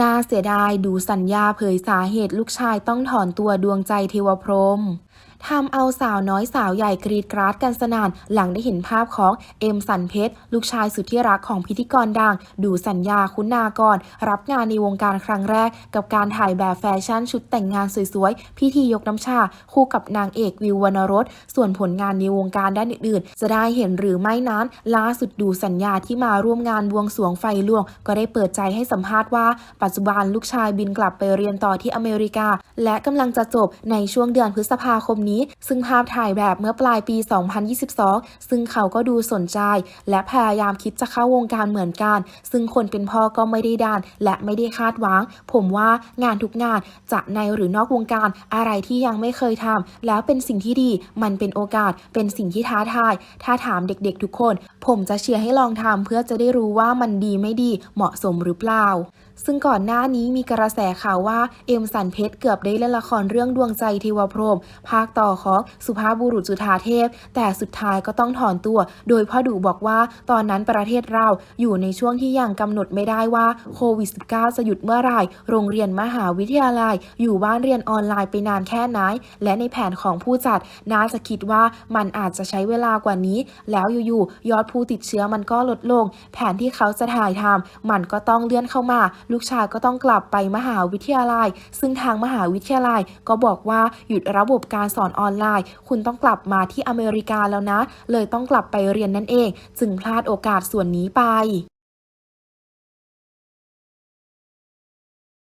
น่าเสียดายดูสัญญาเผยสาเหตุลูกชายต้องถอนตัวดวงใจเทวพรหม ทำเอาสาวน้อยสาวใหญ่กรีดกราดกันสนาน หลังได้เห็นภาพของเอ็มสันเพชร ลูกชายสุดที่รักของพิธีกรดัง ดูสัญญาคุณากร รับงานในวงการครั้งแรก กับการถ่ายแบบแฟชั่นชุดแต่งงานสวยๆ พิธียกน้ำชา คู่กับนางเอกวิววรรณรส ส่วนผลงานในวงการด้านอื่นๆ จะได้เห็นหรือไม่นั้น ล่าสุดดูสัญญาที่มาร่วมงานบวงสรวงไฟลวง ก็ได้เปิดใจให้สัมภาษณ์ว่า ปัจจุบันลูกชายบินกลับไปเรียนต่อที่อเมริกา และกำลังจะจบในช่วงเดือนพฤษภาคมนี้ ซึ่งภาพถ่ายแบบเมื่อปลายปี 2022 ซึ่งเขาก็ดูสนใจ และพยายามคิดจะเข้าวงการเหมือนกัน ซึ่งคนเป็นพ่อก็ไม่ได้ดาน และไม่ได้คาดหวัง ผมว่างานทุกงานจะในหรือนอกวงการอะไรที่ยังไม่เคยทำแล้วเป็นสิ่งที่ดีมันเป็นโอกาสเป็นสิ่งที่ท้าทาย ถ้าถามเด็กๆทุกคน ผมจะเชียร์ให้ลองทำเพื่อจะได้รู้ว่ามันดีไม่ดีเหมาะสมหรือเปล่า ซึ่งก่อนหน้านี้มีกระแสข่าวว่าเอ็มสันเพชรเกือบได้เล่นละครเรื่องดวงใจเทวพรหมภาคต่อของสุภาพบุรุษจุฑาเทพ แต่สุดท้ายก็ต้องถอนตัว โดยพ่อดูบอกว่าตอนนั้นประเทศเราอยู่ในช่วงที่ยังกำหนดไม่ได้ว่าโควิด -19 จะหยุดเมื่อไหร่ โรงเรียนมหาวิทยาลัย อยู่บ้านเรียนออนไลน์ไปนานแค่ไหน และในแผนของผู้จัดน่าจะคิดว่ามันอาจจะใช้เวลากว่านี้ แล้วอยู่ๆยอดผู้ติดเชื้อมันก็ลดลง แผนที่เขาจะถ่ายทำมันก็ต้องเลื่อนเข้ามาลูกชายก็ต้องกลับไปมหาวิทยาลัย ซึ่งทางมหาวิทยาลัยก็บอกว่าหยุดระบบการสอนออนไลน์ คุณต้องกลับมาที่อเมริกาแล้วนะ เลยต้องกลับไปเรียนนั่นเอง จึงพลาดโอกาสส่วนนี้ไป